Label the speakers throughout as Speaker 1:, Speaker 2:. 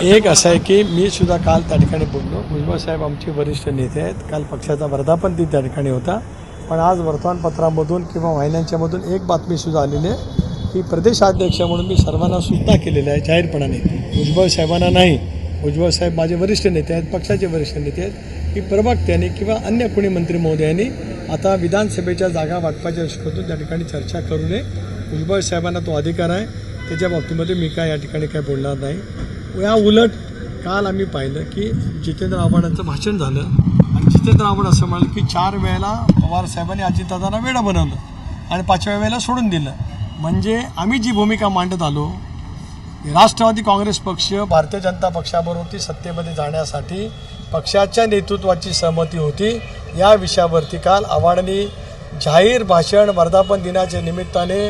Speaker 1: एक असं आहे की मी सुद्धा काल त्या ठिकाणी बोललो. भुजबळ साहेब आमचे वरिष्ठ नेते आहेत. काल पक्षाचा वर्धापन दिन त्या ठिकाणी होता. पण आज वर्तमानपत्रामधून किंवा वाहिन्यांच्यामधून एक बातमी सुद्धा आलेली आहे. की प्रदेशाध्यक्ष म्हणून मी सर्वांना सूचना केलेल्या आहे. जाहीरपणाने भुजबळ साहेबांना नाही. भुजबळ साहेब माझे वरिष्ठ नेते आहेत. पक्षाचे वरिष्ठ नेते आहेत. की प्रवक्त्यांनी किंवा अन्य कोणी मंत्री महोदयांनी आता विधानसभेच्या जागा वाटपाच्या दृष्टीकोनातून त्या ठिकाणी चर्चा करू नये. भुजबळ साहेबांना तो अधिकार आहे. त्याच्या बाबतीमध्ये मी काय या ठिकाणी काय बोलणार नाही. या उलट काल आम्ही पाहिलं की जितेंद्र आव्हाडांचं भाषण झालं. आणि जितेंद्र आव्हाड असं म्हणाल की चार वेळेला पवारसाहेबांनी अजितदादांना वेळा बनवलं आणि पाचव्या वेळेला सोडून दिलं. म्हणजे आम्ही जी भूमिका मांडत आलो राष्ट्रवादी काँग्रेस पक्ष भारतीय जनता पक्षाबरोबर सत्तेमध्ये जाण्यासाठी पक्षाच्या नेतृत्वाची सहमती होती. या विषयावरती काल आव्हाडांनी जाहीर भाषण वर्धापन दिनाच्या निमित्ताने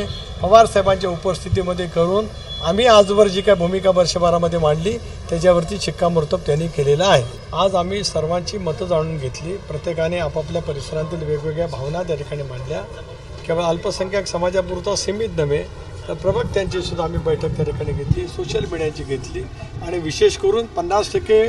Speaker 1: पवार साहेबांच्या उपस्थितीमध्ये करून आम्ही आजवर जी काय भूमिका वर्षभरामध्ये मांडली त्याच्यावरती शिक्कामोर्तब त्यांनी केलेला आहे. आज आम्ही सर्वांची मतं जाणून घेतली. प्रत्येकाने आपापल्या परिसरातील वेगवेगळ्या भावना त्या ठिकाणी मांडल्या. केवळ अल्पसंख्याक समाजापुरता सीमित नव्हे तर प्रवक्त्यांची सुद्धा आम्ही बैठक त्या ठिकाणी घेतली सोशल मीडियाची घेतली. आणि विशेष करून पन्नास टक्के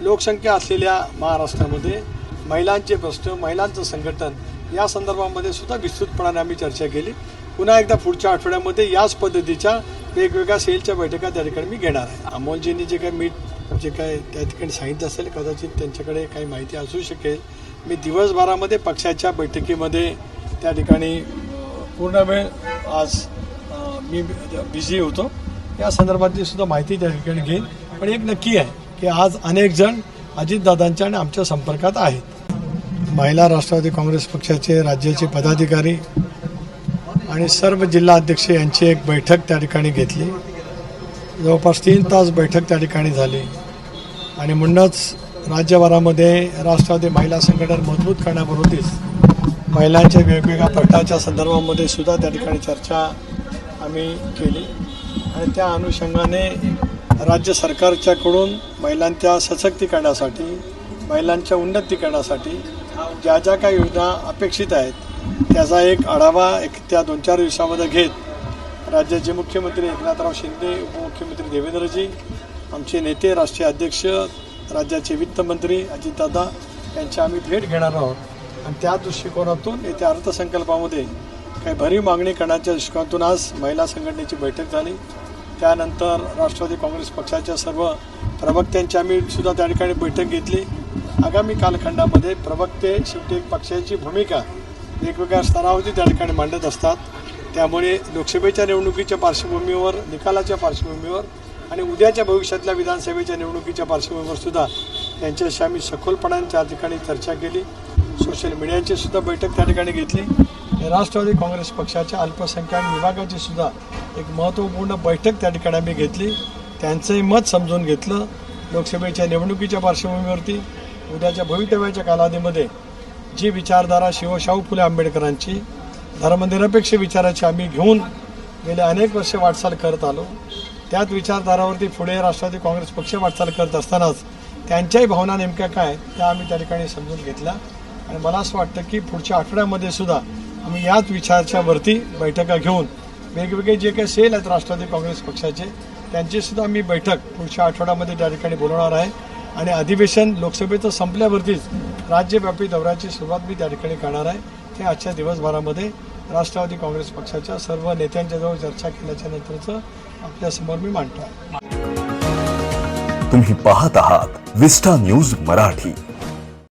Speaker 1: लोकसंख्या असलेल्या महाराष्ट्रामध्ये महिलांचे प्रश्न महिलांचं संघटन या संदर्भामध्ये सुद्धा विस्तृतपणाने आम्ही चर्चा केली. पुन्हा एकदा पुढच्या आठवड्यामध्ये याच पद्धतीच्या वेगवेगळ्या सेलच्या बैठका त्या ठिकाणी मी घेणार आहे. अमोलजींनी जे काही मी जे काय त्या ठिकाणी सांगितलं असेल कदाचित त्यांच्याकडे काही माहिती असू शकेल. मी दिवसभरामध्ये पक्षाच्या बैठकीमध्ये त्या ठिकाणी पूर्ण वेळ आज मी बिझी होतो. या संदर्भातली सुद्धा माहिती त्या ठिकाणी घेईन. पण एक नक्की आहे की आज अनेक जण अजितदादांच्या आणि आमच्या संपर्कात आहेत. महिला राष्ट्रवादी काँग्रेस पक्षाचे राज्याचे पदाधिकारी आणि सर्व जिल्हाध्यक्ष यांची एक बैठक त्या ठिकाणी घेतली. जवळपास तीन तास बैठक त्या ठिकाणी झाली. आणि म्हणूनच राज्यभरामध्ये राष्ट्रवादी महिला संघटन मजबूत करण्याबरोबरच महिलांच्या वेगवेगळ्या प्रकारच्या संदर्भामध्ये सुद्धा त्या ठिकाणी चर्चा आम्ही केली. आणि त्या अनुषंगाने राज्य सरकारच्याकडून महिलांच्या सशक्तीकरणासाठी महिलांच्या उन्नतीकरणासाठी ज्या ज्या काही योजना अपेक्षित आहेत त्याचा एक आढावा एक त्या दोन चार दिवसामध्ये घेत राज्याचे मुख्यमंत्री एकनाथराव शिंदे उपमुख्यमंत्री देवेंद्रजी आमचे नेते राष्ट्रीय अध्यक्ष राज्याचे वित्तमंत्री अजितदादा यांची आम्ही भेट घेणार आहोत. आणि त्या दृष्टिकोनातून येत्या अर्थसंकल्पामध्ये काही भरीव मागणी करण्याच्या दृष्टिकोनातून आज महिला संघटनेची बैठक झाली. त्यानंतर राष्ट्रवादी काँग्रेस पक्षाच्या सर्व प्रवक्त्यांची आम्ही सुद्धा त्या ठिकाणी बैठक घेतली. आगामी कालखंडामध्ये प्रवक्ते शेवटी एक पक्षाची भूमिका वेगवेगळ्या स्तरावरती त्या ठिकाणी मांडत असतात. त्यामुळे लोकसभेच्या निवडणुकीच्या पार्श्वभूमीवर निकालाच्या पार्श्वभूमीवर आणि उद्याच्या भविष्यातल्या विधानसभेच्या निवडणुकीच्या पार्श्वभूमीवर सुद्धा त्यांच्याशी आम्ही सखोलपणाने त्या ठिकाणी चर्चा केली. सोशल मीडियाची सुद्धा बैठक त्या ठिकाणी घेतली. राष्ट्रवादी काँग्रेस पक्षाच्या अल्पसंख्याक विभागाची सुद्धा एक महत्त्वपूर्ण बैठक त्या ठिकाणी आम्ही घेतली. त्यांचंही मत समजून घेतलं. लोकसभेच्या निवडणुकीच्या पार्श्वभूमीवरती उद्याच्या भवितव्याच्या कालावधीमध्ये जी विचारधारा शिवशाहू फुले आंबेडकरांची धर्मनिरपेक्ष विचाराची आम्ही घेऊन गेले अनेक वर्षे वाटचाल करत आलो त्याच विचारधारावरती पुढे राष्ट्रवादी काँग्रेस पक्ष वाटचाल करत असतानाच त्यांच्याही भावना नेमक्या काय त्या आम्ही त्या ठिकाणी समजून घेतल्या. आणि मला असं वाटतं की पुढच्या आठवड्यामध्ये सुद्धा आम्ही याच विचाराच्या वरती बैठका घेऊन वेगवेगळे जे काही सेल आहेत राष्ट्रवादी काँग्रेस पक्षाचे त्यांची सुद्धा आम्ही बैठक पुढच्या आठवड्यामध्ये त्या ठिकाणी बोलवणार आहे. आणि अधिवेशन लोकसभेचं संपल्यावरतीच राज्यव्यापी दौऱ्याची सुरुवात मी त्या ठिकाणी करणार आहे. ते आजच्या दिवसभरामध्ये राष्ट्रवादी काँग्रेस पक्षाच्या सर्व नेत्यांच्याजवळ चर्चा केल्याच्या नंतरचं आपल्यासमोर मी मांडतो.
Speaker 2: तुम्ही पाहत आहात विस्टा न्यूज मराठी.